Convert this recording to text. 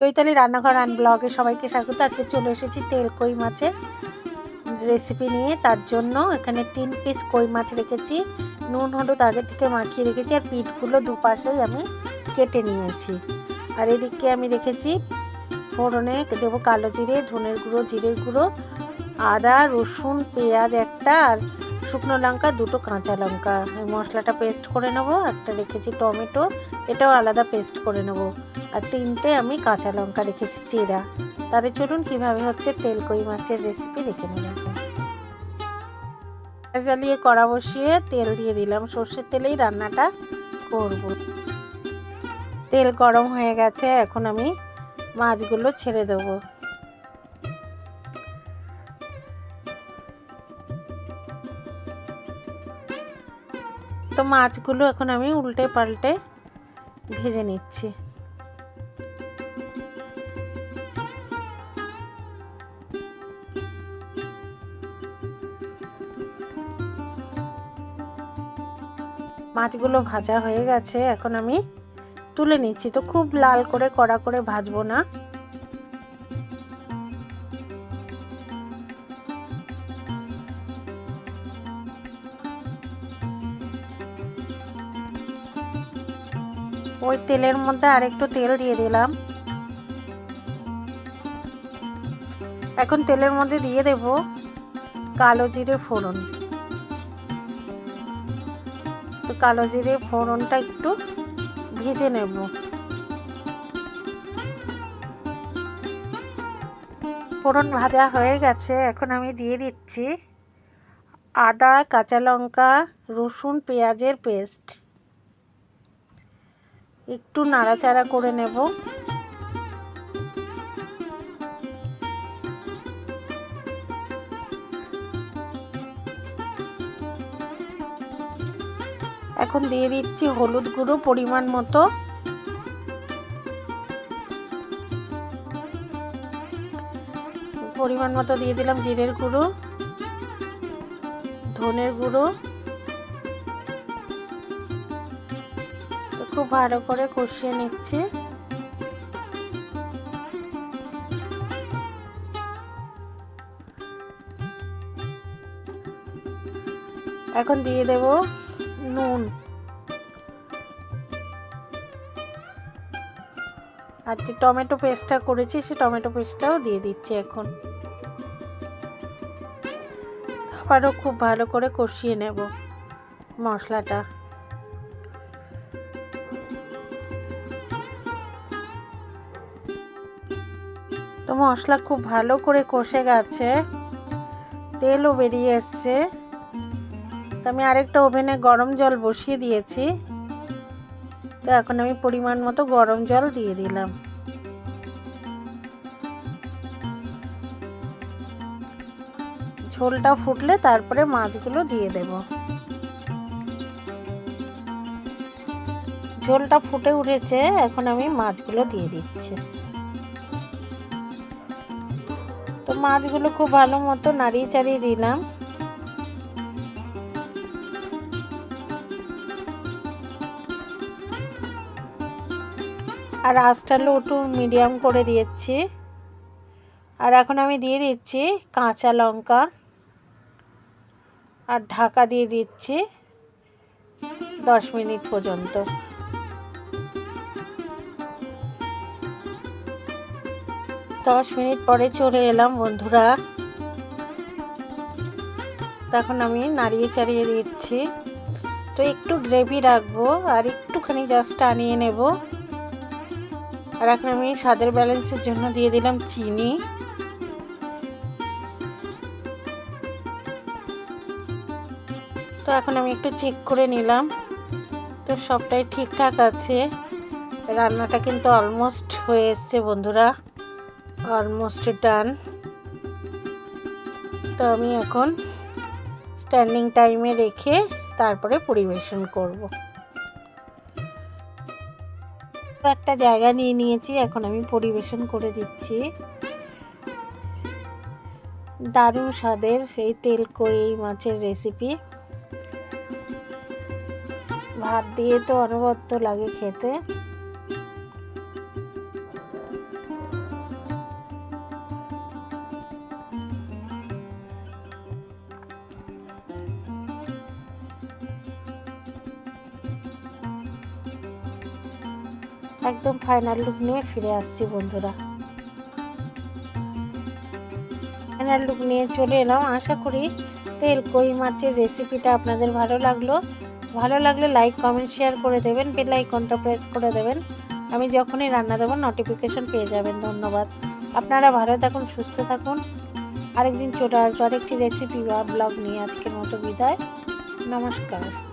চৈতালি রান্নাঘর আন ব্লগে সবাইকে স্বাগত। আজকে চলে এসেছি তেল কই মাছের রেসিপি নিয়ে। তার জন্য এখানে তিন পিস কই মাছ রেখেছি। নুন, হলুদ আগে থেকে মাখিয়ে রেখেছি আর পিঠগুলো দুপাশেই আমি কেটে নিয়েছি। আর এদিকে আমি রেখেছি ফোড়নে দেবো কালো জিরে, ধনের গুঁড়ো, জিরের গুঁড়ো, আদা, রসুন, পেঁয়াজ একটা আর শুকনো লঙ্কা, দুটো কাঁচা লঙ্কা। মশলাটা পেস্ট করে নেব, একটা রেখেছি টমেটো, এটাও আলাদা পেস্ট করে নেব। আর তিনটে আমি কাঁচা লঙ্কা রেখেছি, চিরা। তাহলে চলুন কীভাবে হচ্ছে তেল কই মাছের রেসিপি দেখে নেব গ্যাস জ্বালিয়ে কড়া বসিয়ে তেল দিয়ে দিলাম, সর্ষের তেলেই রান্নাটা করব। তেল গরম হয়ে গেছে, এখন আমি মাছগুলো ছেড়ে দেবো। তো মাছগুলো এখন আমি উল্টে পাল্টে ভেজে নিচ্ছি। মাছগুলো ভাজা হয়ে গেছে, এখন আমি তুলে নিচ্ছি। তো খুব লাল করে, কড়া করে ভাজবো না। ওই তেলের মধ্যে আর একটু তেল দিয়ে দিলাম। এখন তেলের মধ্যে দিয়ে দেব কালো জিরে ফোড়ন। তো কালো জিরে ফোড়নটা একটু ভেজে নেব। ফোড়ন ভাজা হয়ে গেছে, এখন আমি দিয়ে দিচ্ছি আদা, কাঁচা লঙ্কা, রসুন, পেঁয়াজের পেস্ট। একটু নাড়াচাড়া করে নেব। এখন দিয়ে দিচ্ছি হলুদ গুঁড়ো পরিমাণ মতো। পরিমাণ মতো দিয়ে দিলাম জিরের গুঁড়ো, ধনের গুঁড়ো। খুব ভালো করে কষিয়ে নিচ্ছি। এখন দিয়ে দেব নুন। আর যে টমেটো পেস্টটা করেছি, সে টমেটো পেস্টটাও দিয়ে দিচ্ছি এখন। আবারও খুব ভালো করে কষিয়ে নেব মশলাটা। মশলা খুব ভালো করে কষে গেছে। তেলও বেরিয়ে এসছে। তো আমি আরেকটা ওভেনে গরম জল বসিয়ে দিয়েছি। তো এখন আমি পরিমাণ মতো গরম জল দিয়ে দিলাম। ঝোলটা ফুটলে তারপরে মাছগুলো দিয়ে দেব। ঝোলটা ফুটে উঠেছে, এখন আমি মাছগুলো দিয়ে দিচ্ছি। মাছগুলো খুব ভালো মতো নাড়িয়ে চাড়িয়ে দিলাম। আর আঁচটা লো টু মিডিয়াম করে দিয়েছি। আর এখন আমি দিয়ে দিচ্ছি কাঁচা লঙ্কা। আর ঢাকা দিয়ে দিচ্ছি দশ মিনিট পর্যন্ত। দশ মিনিট পরে চলে এলাম, বন্ধুরা। তখন আমি নাড়িয়ে চাড়িয়ে দিচ্ছি। তো একটু গ্রেভি রাখব আর একটুখানি জাস্ট টানিয়ে নেব। আর এখন আমি স্বাদের ব্যালেন্সের জন্য দিয়ে দিলাম চিনি। তো এখন আমি একটু চেক করে নিলাম। তো সবটাই ঠিকঠাক আছে। রান্নাটা কিন্তু অলমোস্ট হয়ে এসছে, বন্ধুরা। অলমোস্ট ডান তো আমি এখন স্ট্যান্ডিং টাইমে রেখে তারপরে পরিবেশন করব। একটা জায়গা নিয়ে নিয়েছি, এখন আমি পরিবেশন করে দিচ্ছি। দারুণ স্বাদের এই তেল কই মাছের রেসিপি ভাত দিয়ে তো অনবদ্য লাগে খেতে। একদম ফাইনাল লুক নিয়ে ফিরে আসছি বন্ধুরা। ফাইনাল লুক নিয়ে চলে এলাম। আশা করি তেল কই মাছের রেসিপিটা আপনাদের ভালো লাগল। ভালো লাগলে লাইক কমেন্ট শেয়ার করে দেবেন। বেল আইকনটা প্রেস করে দেবেন। আমি যখনই রান্না দেবো নোটিফিকেশন পেয়ে যাবেন। ধন্যবাদ। আপনারা ভালো থাকুন, সুস্থ থাকুন। আরেকদিন চলে আসব আরেকটি রেসিপি বা ব্লগ নিয়ে। আজকের মতো বিদায়। নমস্কার।